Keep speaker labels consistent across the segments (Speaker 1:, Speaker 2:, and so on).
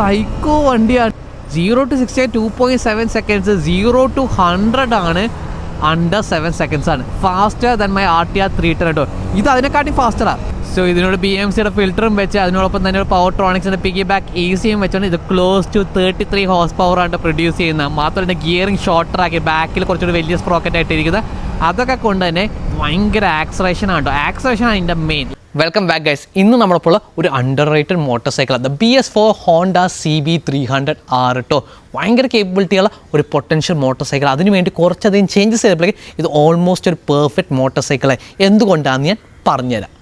Speaker 1: Psycho വണ്ടിയാണ്. Zero to sixty two point seven seconds zero to hundred ആണ് under seven seconds ആണ്. Faster than my R T R three ten ഇത് അതിനെക്കാട്ടി ഫാസ്റ്ററാണ് so ഇതിനോട് B M സിയുടെ ഫിൽറ്ററും വെച്ച് അതിനോടൊപ്പം തന്നെ പവർ ട്രോണിക്സിന്റെ പിക്കി ബാക്ക് എ സിയും വെച്ചാണ് ഇത് close to thirty three power ആണ് പ്രൊഡ്യൂസ് ചെയ്യുന്നത്. മാത്രമല്ല ഗിയറിംഗ് ഷോർട്ടറാക്കി ബാക്കിൽ കുറച്ചുകൂടി വലിയ സ്പ്രോക്കറ്റ് ആയിട്ട് ഇരിക്കുന്നത് അതൊക്കെ കൊണ്ട് തന്നെ ഭയങ്കര ആക്സറേഷൻ ആണ് കേട്ടോ ആക്സറേഷൻ ആണ് ഇതിന്റെ മെയിൻ വെൽക്കം ബാക്ക് ഗൈസ് ഇന്ന് നമ്മളപ്പോൾ ഒരു under rated motor cycle the B S four Honda C B three hundred R കേട്ടോ ഭയങ്കര കേപ്പബിലിറ്റിയുള്ള ഒരു പൊട്ടൻഷ്യൽ മോട്ടോർ സൈക്കിൾ അതിനുവേണ്ടി കുറച്ചധികം ചേഞ്ചസ് ചെയ്തപ്പോഴേക്കും ഇത് ഓൾമോസ്റ്റ് ഒരു പെർഫെക്റ്റ് മോട്ടോർ സൈക്കിളായി എന്തുകൊണ്ടാണെന്ന് ഞാൻ പറഞ്ഞുതരാം.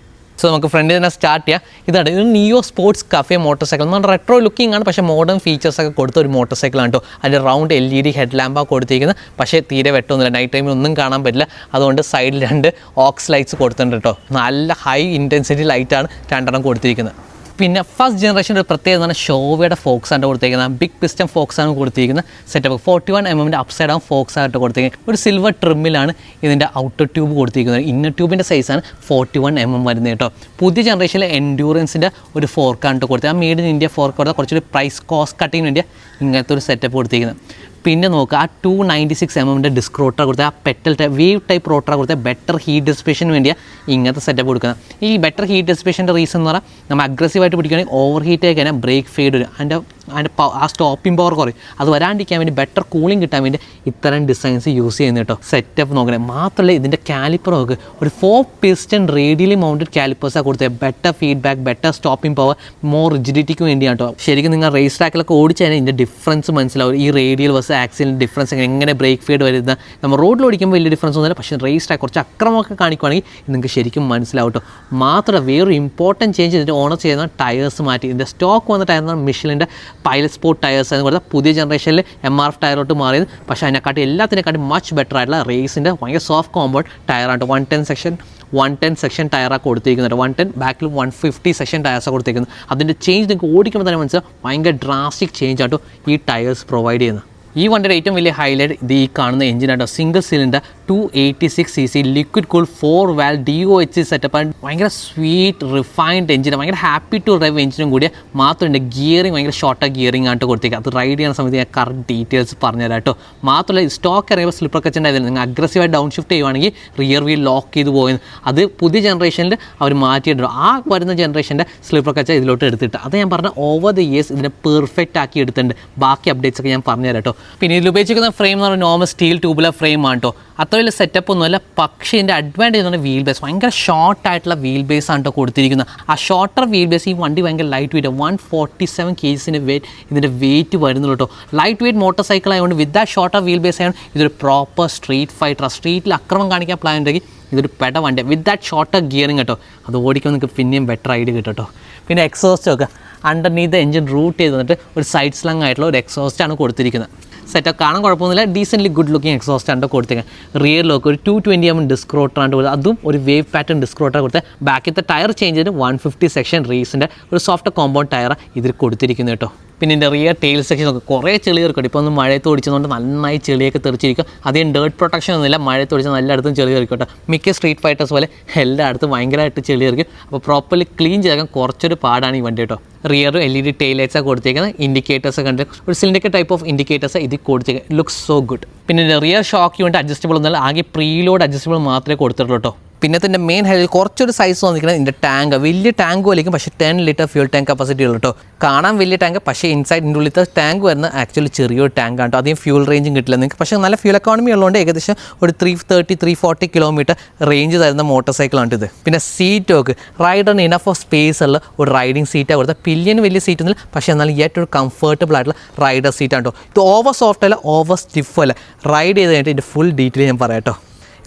Speaker 1: സോ നമുക്ക് ഫ്രണ്ടിൽ തന്നെ സ്റ്റാർട്ട് ചെയ്യാം. ഇതാണ് ഇത് neo sports cafe motor cycle എന്ന് റെട്രോ ലുക്കിംഗ് ആണ്. പക്ഷേ മോഡേൺ ഫീച്ചേഴ്സ് ഒക്കെ കൊടുത്ത ഒരു മോട്ടോർ സൈക്കിൾ ആണ് കേട്ടോ അതിന്റെ round L E D head ലാമ്പാണ് കൊടുത്തിരിക്കുന്നത്. പക്ഷേ തീരെ വെട്ടൊന്നുമില്ല. നൈറ്റ് ടൈമിൽ ഒന്നും കാണാൻ പറ്റില്ല. അതുകൊണ്ട് സൈഡിൽ രണ്ട് ഓക്സ് ലൈറ്റ്സ് കൊടുത്തിട്ടുണ്ട് കേട്ടോ നല്ല ഹൈ ഇന്റൻസിറ്റി ലൈറ്റാണ് രണ്ടെണ്ണം കൊടുത്തിരിക്കുന്നത്. പിന്നെ ഫസ്റ്റ് ജനറേഷന്റെ ഒരു പ്രത്യേകത പറഞ്ഞാൽ ഷോവയുടെ ഫോക്സ് ആണ് കൊടുത്തിരിക്കുന്നത് ബിഗ് പിസ്റ്റം ഫോക്സ് ആണ് കൊടുത്തിരിക്കുന്നത് സെറ്റപ്പ് ഫോർട്ടി വൺ എം എമ്മിന്റെ അപ്സൈഡ് ആണ് ഫോക്സ് ആയിട്ട് കൊടുത്തിരിക്കുന്നത് ഒരു സിൽവർ ട്രിമ്മിലാണ് ഇതിന്റെ ഔട്ടർ ട്യൂബ് കൊടുത്തിരിക്കുന്നത് ഇന്നർ ട്യൂബിന്റെ സൈസാണ് ഫോർട്ടി വൺ എം എം വരുന്നത് കേട്ടോ. പുതിയ ജനറേഷനിലെ എൻഡ്യൂറൻസിന്റെ ഒരു ഫോർക്കാണ് കൊടുത്തത് ആ മെയ്ഡ് ഇൻ ഇന്ത്യ ഫോർക്ക് കൊടുത്താൽ കുറച്ചൊരു പ്രൈസ് കോസ്റ്റ് കട്ടിങ്ങിന് വേണ്ടിയാണ് ഇങ്ങനത്തെ ഒരു സെറ്റപ്പ് കൊടുത്തിരിക്കുന്നത് പിന്നെ നോക്കുക ആ ടു നയന്റി സിക്സ് എം എമ്മിന്റെ ഡിസ്ക് റോട്ടർ കൊടുത്ത ആ petal type wave type rotor കൊടുത്ത ബെറ്റർ ഹീറ്റ് ഡിസ്പേഷന് വേണ്ടിയാണ് ഇങ്ങനത്തെ സെറ്റപ്പ് കൊടുക്കുന്നത് ഈ ബെറ്റർ ഹീറ്റ് ഡിസ്പേഷന്റെ റീസൺ എന്ന് പറഞ്ഞാൽ നമ്മൾ അഗ്രസീവായിട്ട് പിടിക്കുകയാണെങ്കിൽ ഓവർ ഹീറ്റ് ആയി കഴിഞ്ഞാൽ ബ്രേക്ക് ഫെയ്ഡ് വരും. അതിന്റെ അതിന്റെ ആ സ്റ്റോപ്പിംഗ് പവർ കുറയും. അത് വരാണ്ടിരിക്കാൻ വേണ്ടി ബെറ്റർ കൂളിംഗ് കിട്ടാൻ വേണ്ടി ഇത്തരം ഡിസൈൻസ് യൂസ് ചെയ്യുന്നത് കേട്ടോ സെറ്റപ്പ് നോക്കണേ. മാത്രമല്ല ഇതിന്റെ കാലിപ്പർ നോക്ക്. ഒരു ഫോർ പിസ്റ്റൺ റേഡിയലി മൗണ്ടഡ് കാലിപ്പേഴ്സാണ് കൊടുത്തത് better feedback better stopping power more റിജിഡിറ്റിക്ക് വേണ്ടിയാണ് കേട്ടോ ശരിക്കും നിങ്ങൾ റേസ് ട്രാക്കിലൊക്കെ ഓടിച്ചു കഴിഞ്ഞാൽ ഇതിന്റെ ഡിഫറൻസ് മനസ്സിലാവും. ഈ റേഡിയൽ വേഴ്സ് ആക്സിലിന്റെ ഡിഫറൻസ് എങ്ങനെ ബ്രേക്ക് ഫീഡ് വരുന്ന നമ്മൾ റോഡിൽ ഓടിക്കുമ്പോൾ വലിയ ഡിഫറൻസ് ഒന്നുമില്ല. പക്ഷേ റേസ് ട്രാക്ക് കുറച്ച് അക്രമമൊക്കെ കാണിക്കുവാണെങ്കിൽ നിങ്ങൾക്ക് ശരിക്കും മനസ്സിലാവും കേട്ടോ മാത്രമല്ല വേറൊരു ഇമ്പോർട്ടന്റ് ചേഞ്ച് ഇതിന്റെ ഓണർ ചെയ്യുന്ന ടയേഴ്സ് മാറ്റി. ഇതിന്റെ സ്റ്റോക്ക് വന്ന ടയർ മിഷലിന്റെ പൈലറ്റ് സ്പോർട്ട് ടയേഴ്സ് എന്ന് പറഞ്ഞാൽ പുതിയ ജനറേഷനിൽ എം ആർ എഫ് ടയറോട്ട് മാറിയത്. പക്ഷേ അതിനെക്കാട്ടി എല്ലാത്തിനെക്കാട്ടി മച്ച് ബെറ്റർ ആയിട്ടുള്ള റേസിന്റെ ഭയങ്കര soft compound ടയറാണ് one ten section one ten section ടയറാണ് കൊടുത്തിരിക്കുന്നുണ്ട് വൺ ടെൻ ബാക്കിൽ വൺ ഫിഫ്റ്റി സെക്ഷൻ ടയർസാണ് കൊടുത്തിരിക്കുന്നത്. അതിന്റെ ചേഞ്ച് നിങ്ങൾക്ക് ഓടിക്കുമ്പോൾ തന്നെ മനസ്സിലാവും. ഭയങ്കര ഡ്രാസ്റ്റിക് ചേഞ്ച് ആട്ടോ ഈ ടയേഴ്സ് പ്രൊവൈഡ് ചെയ്യുന്നത്. ഈ വണ്ടിയുടെ ഏറ്റവും വലിയ ഹൈലൈറ്റ് ഇത് ഈ കാണുന്ന എഞ്ചിനാട്ടോ single cylinder two eighty six C C liquid cool four valve D O H setup ഭയങ്കര സ്വീറ്റ് റിഫൈൻഡ് എഞ്ചിൻ ഭയങ്കര ഹാപ്പി ടു ഡ്രൈവ് എഞ്ചിനും കൂടിയ. മാത്രമല്ല ഗിയറിംഗ് ഭയങ്കര ഷോർട്ട് ഗിയറിംഗ് ആയിട്ട് കൊടുത്തേക്കുക അത് റൈഡ് ചെയ്യുന്ന സമയത്ത് ഞാൻ കറക്റ്റ് ഡീറ്റെയിൽസ് പറഞ്ഞുതരാം കേട്ടോ. മാത്രമല്ല സ്റ്റോക്ക് ഇറങ്ങിയ സ്ലിപ്പർ കച്ച് ഉണ്ടായിരുന്നു നിങ്ങൾ അഗ്രസീവായി ഡൗൺ ഷിഫ്റ്റ് ചെയ്യുവാണെങ്കിൽ റിയർ വീൽ ലോക്ക് ചെയ്ത് പോകുന്നത് അത് പുതിയ ജനറേഷനിൽ അവർ മാറ്റിയിട്ടുണ്ട് ആ വരുന്ന ജനറേഷന്റെ സ്ലിപ്പർ കച്ച ഇതിലോട്ട് എടുത്തിട്ട്. അത് ഞാൻ പറഞ്ഞ ഓവർ ദ ഇയേഴ്സ് ഇതിനെ പെർഫെക്റ്റ് ആക്കി എടുത്തിട്ടുണ്ട്. ബാക്കി അപ്ഡേറ്റ്സ് ഒക്കെ ഞാൻ പറഞ്ഞുതരാം കേട്ടോ. പിന്നെ ഇതിൽ ഉപയോഗിച്ചിരിക്കുന്ന ഫ്രെയിം എന്ന് പറഞ്ഞാൽ നോർമൽ സ്റ്റീൽ ട്യൂബുലർ ഫ്രെയിം ആണ് കേട്ടോ. അത്ര വലിയ സെറ്റപ്പ് ഒന്നുമല്ല പക്ഷേ ഇതിന്റെ അഡ്വാന്റേജ് എന്ന് പറഞ്ഞാൽ വീൽ ബേസ് ഭയങ്കര ഷോർട്ട് ആയിട്ടുള്ള വീൽ ബേസ് ആണ് കേട്ടോ കൊടുത്തിരിക്കുന്നത്. ആ ഷോർട്ടർ വീൽ ബേസ് ഈ വണ്ടി ഭയങ്കര light weight one forty seven കേസിന്റെ വെയിറ്റ് ഇതിന്റെ വെയിറ്റ് വരുന്നുള്ളൂ കേട്ടോ ലൈറ്റ് വെയിറ്റ് മോട്ടോർ സൈക്കിൾ ആയതുകൊണ്ട് വിത്ത് ആ ഷോർട്ടർ വീൽ ബേസ് ആയതുകൊണ്ട് ഇതൊരു പ്രോപ്പർ സ്ട്രീറ്റ് ഫൈറ്റർ സ്ട്രീറ്റിൽ അക്രമം കാണിക്കാൻ പ്ലാൻ ഉണ്ടെങ്കിൽ ഇതൊരു പെട വണ്ടി വിത്ത് ദാറ്റ് ഷോർട്ടർ ഗിയറിങ് കേട്ടോ അത് ഓടിക്കുമ്പോൾ നിങ്ങൾക്ക് പിന്നെയും ബെറ്റർ ഐഡിയ കിട്ടും കേട്ടോ പിന്നെ എക്സോസ്റ്റ് ഒക്കെ. അണ്ടർനീത്ത് എഞ്ചിൻ റൂട്ട് ചെയ്ത് വന്നിട്ട് ഒരു സൈഡ് സ്ലങ് ആയിട്ടുള്ള ഒരു എക്സോസ്റ്റ് ആണ് കൊടുത്തിരിക്കുന്നത്. സെറ്റപ്പ് കാണാൻ കുഴപ്പമൊന്നുമില്ല. ഡീസെന്റ്ലി ഗുഡ് ലുക്കിംഗ് എക്സോസ്റ്റ് ആണ് കൊടുത്തേക്കുന്നത് ലോക്ക് ഒരു ടു ട്വന്റി എം ഡിസ്ക് റോട്ടറാണ് കൊടുത്തത്. അതും ഒരു വേവ് പാറ്റേൺ ഡിസ്ക് റോട്ടർ ബാക്കിത്തെ ടയർ ചേഞ്ച് ചെയ്ത് വൺ ഫിഫ്റ്റി സെക്ഷൻ റേസിന്റെ ഒരു സോഫ്റ്റ് കോമ്പൗണ്ട് ടയർ ഇതിൽ കൊടുത്തിരിക്കുന്നു കേട്ടോ. പിന്നെ ഇതിന്റെ റിയർ ടെയിൽ സെക്ഷൻ ഒക്കെ കുറേ ചെളി കയറിക്കോട്ടെ ഇപ്പോൾ ഒന്ന് മഴയത്ത് ഓടിച്ചതുകൊണ്ട് നന്നായി ചെളിയൊക്കെ തെറിച്ചിരിക്കും. അധികം ഡേർട്ട് പ്രൊട്ടക്ഷൻ ഒന്നുമില്ല. മഴയത്ത് ഓടിച്ചാൽ എല്ലായിടത്തും ചെളി കയറിക്കോട്ടെ മിക്ക സ്ട്രീറ്റ് ഫൈറ്റേഴ്സ് പോലെ എല്ലായിടത്തും ഭയങ്കരമായിട്ട് ചെളി കയറിക്കും അപ്പോൾ പ്രോപ്പർലി ക്ലീൻ ചെയ്താൽ കുറച്ചൊരു പാടാണ് ഈ വണ്ടി കേട്ടോ. Rear L E D tail ലൈറ്റ്സാണ് കൊടുത്തേക്കുന്നത്. ഇൻഡിക്കേറ്റേഴ്സ് ഒക്കെ ഉണ്ട് ഒരു സിലിണ്ടർ ടൈപ്പ് ഓഫ് ഇൻഡിക്കേറ്റേഴ്സ് ഇത് കൊടുത്തേക്കുന്നത് ലുക്ക് സോ ഗുഡ് പിന്നെ റിയർ ഷോക്ക് യൂണിറ്റ് അഡ്ജസ്റ്റബിൾ ഒന്നല്ല ആകെ പ്രീലോഡ് അഡ്ജസ്റ്റബിൾ മാത്രമേ കൊടുത്തിട്ടുള്ളൂ കേട്ടോ. പിന്നെ തന്നെ മെയിൻ ഹൈലൈറ്റ് കുറച്ചൊരു സൈസ് വന്നിരിക്കുന്നത് ഇതിന്റെ ടാങ്ക് വലിയ ടാങ്ക് വലിക്കും പക്ഷേ ten litre fuel tank capacity ഉള്ളൂ കേട്ടോ കാണാൻ വലിയ ടാങ്ക് പക്ഷേ ഇൻസൈഡ് ഇതിന്റെ ഉള്ളിലത്തെ ടാങ്ക് വരുന്ന ആക്ച്വലി ചെറിയൊരു ടാങ്ക് ആണ് കേട്ടോ അധികം ഫ്യൂൾ റേഞ്ചും കിട്ടില്ല നിങ്ങൾക്ക്. പക്ഷേ നല്ല ഫ്യൂൽ എക്കോണമി ഉള്ളതുകൊണ്ട് ഏകദേശം ഒരു three thirty three forty kilometre range തരുന്ന മോട്ടോർ സൈക്കിളാണ് ഇത് പിന്നെ സീറ്റ് ഒക്കെ. റൈഡറിന് ഇനഫ് ഓഫ് സ്പേസ് ഉള്ള ഒരു റൈഡിംഗ് സീറ്റാണ് കൊടുത്തത്. പില്ലിയന് വലിയ സീറ്റ് ഒന്നും പക്ഷേ എന്നാലും ഏറ്റവും കംഫർട്ടബിൾ ആയിട്ടുള്ള റൈഡർ സീറ്റാണ് കേട്ടോ ഇത് ഓവർ സോഫ്റ്റ് അല്ല ഓവർ സ്റ്റിഫ് അല്ല. റൈഡ് ചെയ്ത് കഴിഞ്ഞിട്ട് ഇതിന്റെ ഫുൾ ഡീറ്റെയിൽ ഞാൻ പറയാം കേട്ടോ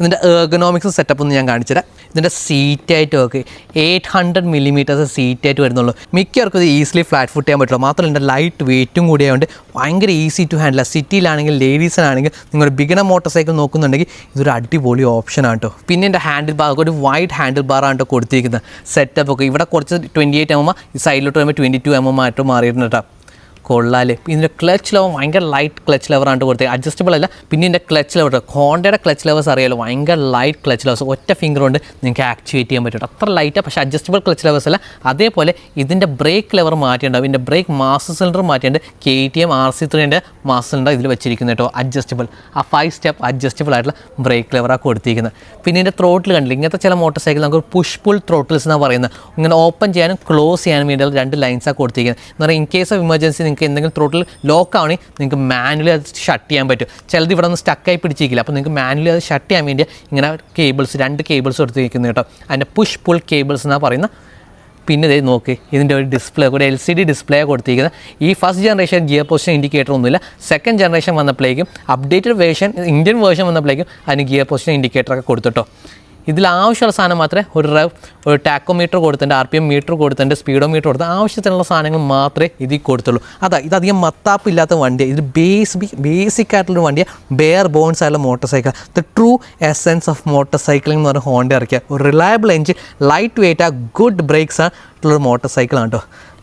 Speaker 1: ഇതിന്റെ എർഗനോമിക്സ് സെറ്റപ്പ് ഒന്ന് ഞാൻ കാണിച്ചുതരാം. ഇതിന്റെ സീറ്റായിട്ട് നോക്ക്. എയ്റ്റ് ഹൺഡ്രഡ് മില്ലിമീറ്റേഴ്സ് സീറ്റായിട്ട് വരുന്നുള്ളൂ. മിക്കവർക്കും ഇത് ഈസിലി ഫ്ലാറ്റ് ഫുട്ട് ചെയ്യാൻ പറ്റുള്ളൂ. മാത്രമല്ല ഇതിന്റെ ലൈറ്റ് വെയിറ്റും കൂടിയായതുകൊണ്ട് ഭയങ്കര ഈസി ടു ഹാൻഡിൽ സിറ്റിയിലാണെങ്കിൽ ലേഡീസിനാണെങ്കിൽ നിങ്ങൾ ബിഗിനർ മോട്ടോർ സൈക്കിൾ നോക്കുന്നുണ്ടെങ്കിൽ ഇതൊരു അടിപൊളി ഓപ്ഷനാണ് കേട്ടോ പിന്നെ എന്റെ ഹാൻഡിൽ ബാർ ഒരു വൈഡ് ഹാൻഡിൽ ബാർ ആണ് കേട്ടോ കൊടുത്തിരിക്കുന്നത്. സെറ്റപ്പ് ഒക്കെ. ഇവിടെ കുറച്ച് ട്വന്റി എയ്റ്റ് എം എം ഈ സൈഡിലോട്ട് വരുമ്പോൾ ട്വന്റി ടു എം എം ആയിട്ട് മാറിയിട്ടുണ്ട് കേട്ടോ കൊള്ളാൽ ഇതിന്റെ ക്ലച്ച് ലെവർ ഭയങ്കര ലൈറ്റ് ക്ലച്ച് ലെവറാണ് കൊടുത്തത് അഡ്ജസ്റ്റബിൾ അല്ല പിന്നെ ഇതിന്റെ ക്ലച്ച് ലെവർ ഹോണ്ടയുടെ ക്ലച്ച് ലെവേഴ്സ് അറിയാലോ ഭയങ്കര ലൈറ്റ് ക്ലച്ച് ലെവേഴ്സ് ഒറ്റ ഫിംഗർ കൊണ്ട് നിങ്ങൾക്ക് ആക്ടിവേറ്റ് ചെയ്യാൻ പറ്റും അത്ര ലൈറ്റാണ് പക്ഷേ അഡ്ജസ്റ്റബിൾ ക്ലച്ച് ലെവേഴ്സ് അല്ല. അതേപോലെ ഇതിന്റെ ബ്രേക്ക് ലെവർ മാറ്റിയിട്ടുണ്ടാവും ഇതിന്റെ ബ്രേക്ക് മാസ് സിലിണ്ടർ മാറ്റിയിട്ടുണ്ട്. K T M R C ത്രീന്റെ master cylinder ഇതിൽ വെച്ചിരിക്കുന്നത് കേട്ടോ അഡ്ജസ്റ്റബിൾ ആ ഫൈവ് സ്റ്റെപ്പ് അഡ്ജസ്റ്റബിൾ ആയിട്ടുള്ള ബ്രേക്ക് ലെവറാണ് കൊടുത്തിരിക്കുന്നത്. പിന്നെ ഇതിന്റെ ത്രോട്ടിൽ കണ്ടില്ല? ഇങ്ങനത്തെ ചില മോട്ടോർ സൈക്കിൾ നമുക്ക് പുഷ് പുൾ ത്രോട്ടിൽസ് എന്നാണ് പറയുന്നത്. ഇങ്ങനെ ഓപ്പൺ ചെയ്യാനും ക്ലോസ് ചെയ്യാനും വേണ്ടിയുള്ള രണ്ട് ലൈൻസാണ് കൊടുത്തിരിക്കുന്നത്. എന്ന് പറഞ്ഞാൽ ഇൻ കേസ് ഓഫ് എമർജൻസി നിങ്ങൾക്ക് എന്തെങ്കിലും ത്രോട്ടിൽ ലോക്ക് ആവണമെങ്കിൽ നിങ്ങൾക്ക് മാനുവലി അത് ഷട്ട് ചെയ്യാൻ പറ്റും. ചിലത് ഇവിടെ നിന്ന് സ്റ്റക്കായി പിടിച്ചിരിക്കില്ല. അപ്പോൾ നിങ്ങൾക്ക് മാനുവലി അത് ഷട്ട് ചെയ്യാൻ വേണ്ടി ഇങ്ങനെ കേബിൾസ് രണ്ട് കേബിൾസ് കൊടുത്തിരിക്കുന്നത് കേട്ടോ. അതിന്റെ പുഷ് പുൾ കേബിൾസ് എന്നാണ് പറയുന്നത് പിന്നെ ഇതേ നോക്ക് ഇതിന്റെ ഒരു ഡിസ്പ്ലേ ഒരു എൽ സി ഡി ഡിസ്പ്ലേ കൊടുത്തിരിക്കുന്നത്. ഈ first generation gear position indicator ഒന്നുമില്ല. സെക്കൻഡ് ജനറേഷൻ വന്നപ്പോഴേക്കും അപ്ഡേറ്റഡ് വേർഷൻ ഇന്ത്യൻ വേർഷൻ വന്നപ്പോഴേക്കും അതിന് ഗിയർ പൊസിഷൻ ഇൻഡിക്കേറ്ററൊക്കെ കൊടുത്തിട്ടോ ഇതിൽ ആവശ്യമുള്ള സാധനം മാത്രമേ ഒരു റെവ് ഒരു ടാക്കോമീറ്റർ കൊടുത്തിട്ടുണ്ട് ആർ പി എം മീറ്റർ കൊടുത്തിട്ടുണ്ട് സ്പീഡോ മീറ്റർ കൊടുത്ത് ആവശ്യത്തിനുള്ള സാധനങ്ങൾ മാത്രമേ ഇതിൽ കൊടുത്തുള്ളൂ. അതാ ഇതധികം മത്താപ്പ് ഇല്ലാത്ത വണ്ടിയാണ് ഇത് ബേസ് ബേസിക് ആയിട്ടുള്ള വണ്ടിയാണ് ബെയർ ബോൺസ് ആയിട്ടുള്ള motor cycle the true essence of motor cycling എന്ന് പറഞ്ഞാൽ ഹോണ്ട ഇറക്കിയ. ഒരു റിലയബിൾ എഞ്ചിൻ ലൈറ്റ് വെയിറ്റ് ആ ഗുഡ് ബ്രേക്സ് ആയിട്ടുള്ളൊരു മോട്ടോർ സൈക്കിളാണ് കേട്ടോ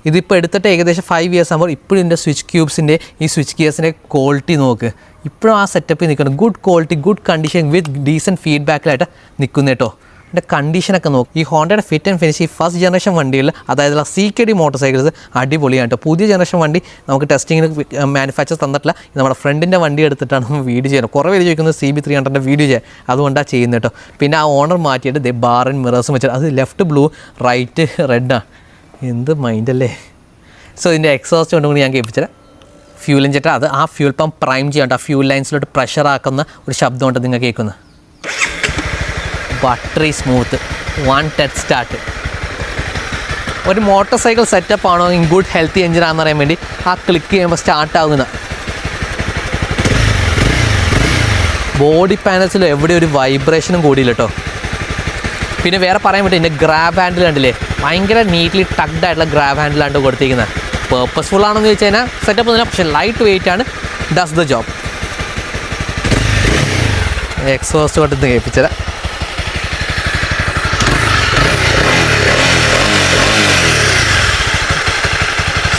Speaker 1: ഇതിപ്പോൾ എടുത്തിട്ട് ഏകദേശം ഫൈവ് ഇയേഴ്സ് ആകുമ്പോൾ ഇപ്പോഴും ഇതിന്റെ സ്വിച്ച് ക്യൂബ്സിന്റെ ഈ സ്വിച്ച് ഗിയേഴ്സിന്റെ ക്വാളിറ്റി നോക്ക്. ഇപ്പോഴും ആ സെറ്റപ്പിൽ നിൽക്കണം good quality good condition with decent ഫീഡ്ബാക്കിലായിട്ട് നിൽക്കുന്നു കേട്ടോ. എന്റെ കണ്ടീഷനൊക്കെ നോക്കും. ഈ ഹോണ്ടയുടെ ഫിറ്റ് ആൻഡ് ഫിനിഷ് ഈ ഫസ്റ്റ് ജനറേഷൻ വണ്ടിയിൽ അതായത് C K D motor cycles അടിപൊളിയാണ് കേട്ടോ. പുതിയ ജനറേഷൻ വണ്ടി നമുക്ക് ടെസ്റ്റിങ്ങിന് മാനുഫാക്ചർ തന്നിട്ടില്ല. നമ്മുടെ ഫ്രണ്ടിന്റെ വണ്ടി എടുത്തിട്ടാണ് നമ്മൾ വീഡിയോ ചെയ്യുന്നത്. കുറേ പേര് ചോദിക്കുന്നത് സി ബി ത്രീ ഹൺഡ്രഡിന്റെ വീഡിയോ ചെയ്യാൻ. അതുകൊണ്ടാണ് ചെയ്യുന്നത് കേട്ടോ. പിന്നെ ആ ഓണർ മാറ്റിയിട്ട് ദേ ബാർ ആൻഡ് മിറേഴ്സും വെച്ചിട്ട് അത് ലെഫ്റ്റ് ബ്ലൂ റൈറ്റ് റെഡാണ് എന്ത് മൈൻഡല്ലേ സോ ഇതിന്റെ എക്സോസ്റ്റ് കൊണ്ടുകൊണ്ട് ഞാൻ കേൾപ്പിച്ചത് ഫ്യൂൽ ഇഞ്ചക്ടർ അത് ആ ഫ്യൂൽ പമ്പ് പ്രൈം ചെയ്യാണ്ട് ആ ഫ്യൂൽ ലൈൻസിലോട്ട് പ്രഷർ ആക്കുന്ന ഒരു ശബ്ദമുണ്ട് നിങ്ങൾ കേൾക്കുന്നത്? Buttery smooth one touch start ഒരു മോട്ടോർ സൈക്കിൾ സെറ്റപ്പ് ആണോ? ഇൻ ഗുഡ് ഹെൽത്തി എഞ്ചിൻ ആണെന്ന് അറിയാൻ വേണ്ടി ആ ക്ലിക്ക് ചെയ്യുമ്പോൾ സ്റ്റാർട്ട് ആകുന്ന ബോഡി പാനൽസിലോ എവിടെ ഒരു വൈബ്രേഷനും കൂടിയില്ല കേട്ടോ പിന്നെ വേറെ പറയാൻ പറ്റും ഇതിന്റെ ഗ്രാബ് ഹാൻഡിൽ കണ്ടില്ലേ? ഭയങ്കര നീറ്റ്ലി ടഗ്ഡ് ആയിട്ടുള്ള ഗ്രാബ് ഹാൻഡിലാണ് കൊടുത്തിരിക്കുന്നത്. പേർപ്പസ്ഫുൾ ആണെന്ന് ചോദിച്ചു കഴിഞ്ഞാൽ സെറ്റപ്പ് ഒന്നുമില്ല പക്ഷേ ലൈറ്റ് വെയിറ്റ് ആണ്. ഡസ് ദ ജോബ് എക്സോസ്റ്റ് കൊണ്ട് കേൾപ്പിച്ചത്.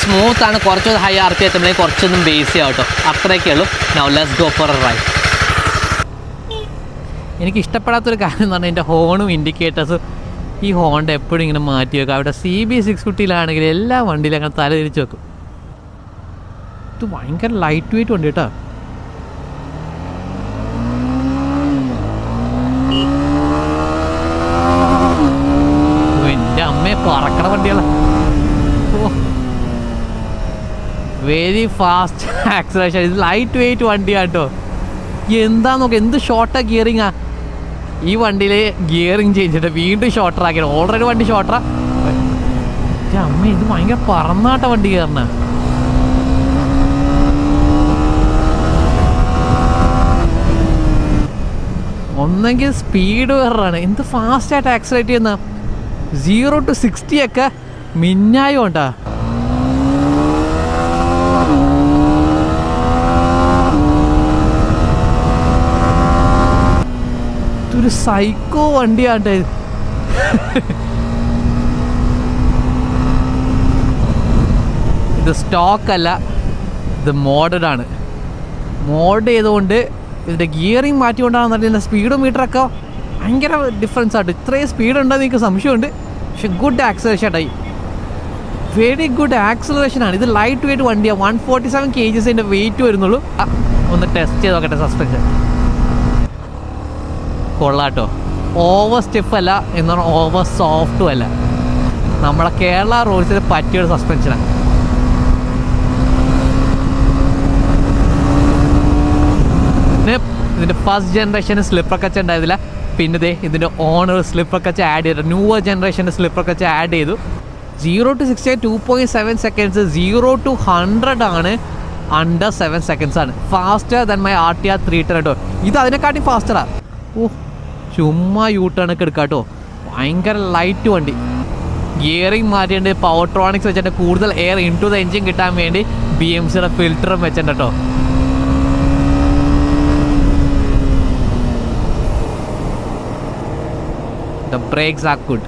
Speaker 1: സ്മൂത്താണ് കുറച്ചൊന്ന് ഹൈ ആർ പി എത്തുമ്പോഴേ കുറച്ചൊന്നും ബേസി ആവട്ടോ അത്രയൊക്കെ ഉള്ളൂ. Now let's go for a ride എനിക്ക് ഇഷ്ടപ്പെടാത്തൊരു കാര്യം എന്ന് പറഞ്ഞാൽ എന്റെ ഹോണും ഇൻഡിക്കേറ്റേഴ്സും ഈ ഹോണ്ട എപ്പോഴും ഇങ്ങനെ മാറ്റി വെക്കും. അവിടെ സി ബി സിക്സ് ഫിഫ്റ്റിയിലാണെങ്കിൽ എല്ലാ വണ്ടിയിലും അങ്ങനെ തല വെക്കും. ഇത് ഭയങ്കര ലൈറ്റ് വെയിറ്റ് ഉണ്ട് കേട്ടോ എന്റെ അമ്മയെ പറക്കണ വണ്ടികളാണ് വെരി ഫാസ്റ്റ് ആക്സലേഷൻ ഇത് ലൈറ്റ് വെയിറ്റ് വണ്ടിയാട്ടോ എന്താ നോക്കാം എന്ത് ഷോർട്ടാ ഗിയറിങ്ങാ ഈ വണ്ടിയിൽ ഗിയറിങ് ചെയ്തിട്ട് വീണ്ടും ഷോർട്ടർ ഓൾറെഡി വണ്ടി ഷോർട്ടറാ അമ്മ ഇത് ഭയങ്കര പറന്നാട്ട വണ്ടി കയറണ ഒന്നെങ്കിൽ സ്പീഡ് വേറാണ് എന്ത് ഫാസ്റ്റായിട്ട് ആക്സിലേറ്റ് ചെയ്യുന്ന? സീറോ ടു സിക്സ്റ്റി ഒക്കെ മിന്നായും ഇതൊരു സൈക്കോ വണ്ടിയാട്ടെ ഇത് സ്റ്റോക്ക് അല്ല ഇത് ആണ് മോഡ് ചെയ്തുകൊണ്ട് ഇതിന്റെ ഗിയറിങ് മാറ്റിക്കൊണ്ടാണെന്ന് ഇതിന്റെ സ്പീഡ് മീറ്ററൊക്കെ ഭയങ്കര ഡിഫറൻസ് ആട്ടോ. ഇത്രയും സ്പീഡ് ഉണ്ടെന്ന് എനിക്ക് സംശയമുണ്ട്. പക്ഷെ ഗുഡ് ആക്സലേഷൻ ആയി. വെരി ഗുഡ് ആക്സലറേഷൻ ആണ്. ഇത് ലൈറ്റ് വെയിറ്റ് വണ്ടിയാണ് വൺ ഫോർട്ടി സെവൻ കെ ജിസിന്റെ വെയിറ്റ് വരുന്നുള്ളൂ ഒന്ന് ടെസ്റ്റ് ചെയ്ത് നോക്കട്ടെ സസ്പെൻഷൻ കൊള്ളാട്ടോ. ഓവർ സ്റ്റിഫ് അല്ല പറഞ്ഞാൽ ഓവർ സോഫ്റ്റും അല്ല. നമ്മളെ കേരള റോഡ്സിന് പറ്റിയൊരു സസ്പെൻഷനാണ് ഇതിന്റെ ഫസ്റ്റ് ജനറേഷന് സ്ലിപ്പർ കച്ച ഉണ്ടായതില്ല പിന്നെ ദേ ഇതിന്റെ ഓണർ സ്ലിപ്പർ കച്ച ആഡ് ചെയ്തു ന്യൂവർ ജനറേഷന്റെ സ്ലിപ്പർ കച്ച ആഡ് ചെയ്തു. Zero to sixty two point seven seconds zero to hundred ആണ് അണ്ടർ സെവൻ സെക്കൻഡ്സ് ആണ്. Faster than my R T R three ten ഇത് അതിനെക്കാട്ടി ഫാസ്റ്ററാണ് ഓ ചുമ്മാ യൂ ടേൺ എടുക്കാം കേട്ടോ ഭയങ്കര ലൈറ്റ് വണ്ടി. ഗിയറിംഗ് മാറ്റിയിട്ട് പവർട്രോണിക്സ് വെച്ചിട്ട് കൂടുതൽ air into the engine കിട്ടാൻ വേണ്ടി ബി എം സിയുടെ ഫിൽറ്ററും വെച്ചിട്ടുണ്ട് കേട്ടോ ദ ബ്രേക്സ് ആ ഗുഡ്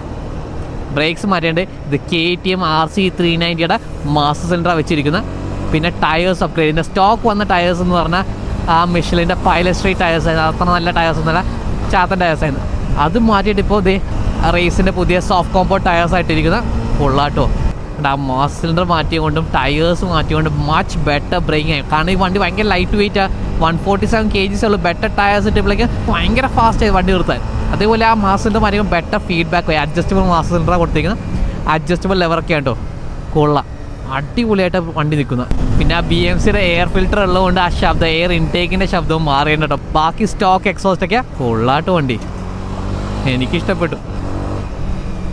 Speaker 1: ബ്രേക്സ് മാറ്റേണ്ടത് ഇത് K T M R C three നയന്റിയുടെ master cylinder വെച്ചിരിക്കുന്ന പിന്നെ ടയേഴ്സ് അപ്ഗ്രേഡ് ഇതിന്റെ സ്റ്റോക്ക് വന്ന ടയേഴ്സ് എന്ന് പറഞ്ഞാൽ ആ മെഷീനിന്റെ പൈലസ്ട്രീ ടയേഴ്സ് അത്ര നല്ല ടയേഴ്സ് ഒന്നുമല്ല. ചാത്തൻ ടയേഴ്സ് ആയിരുന്നു അത് മാറ്റിയിട്ട് ഇപ്പോൾ ഇതേ റേസിന്റെ പുതിയ സോഫ്റ്റ് കോമ്പോ ടയേഴ്സ് ആയിട്ടിരിക്കുന്ന കൊള്ളാട്ടോ. ആ മാസ് സിലിണ്ടർ മാറ്റിയതുകൊണ്ടും ടയേഴ്സ് മാറ്റിയതുകൊണ്ടും മച്ച് ബെറ്റർ ബ്രേക്കിംഗ് ആയി കാരണം ഈ വണ്ടി ഭയങ്കര light weight one forty seven K Gs ഉള്ളൂ ബെറ്റർ ടയേഴ്സ് ഇട്ടപ്പോഴേക്ക് ഭയങ്കര ഫാസ്റ്റ് ആയി വണ്ടി നിർത്താൻ. അതേപോലെ ആ മാസ് സിലിണ്ടർ മാറ്റിയുമ്പോൾ ബെറ്റർ ഫീഡ്ബാക്ക് ആയി. അഡ്ജസ്റ്റബിൾ മാസ് സിലിണ്ടറാണ് കൊടുത്തിരിക്കുന്നത്. അഡ്ജസ്റ്റബിൾ ലെവറൊക്കെ ഉണ്ടോ കൊള്ളാം. അടിപൊളിയായിട്ട് വണ്ടി നിൽക്കുന്നത് പിന്നെ ആ ബി എം സിയുടെ എയർ ഫിൽറ്റർ ഉള്ളതുകൊണ്ട് ആ ശബ്ദം എയർ ഇൻടേക്കിന്റെ ശബ്ദവും മാറിയുണ്ട് കേട്ടോ ബാക്കി സ്റ്റോക്ക് എക്സോസ്റ്റ് ഒക്കെ കൊള്ളാട്ട് വണ്ടി. എനിക്കിഷ്ടപ്പെട്ടു.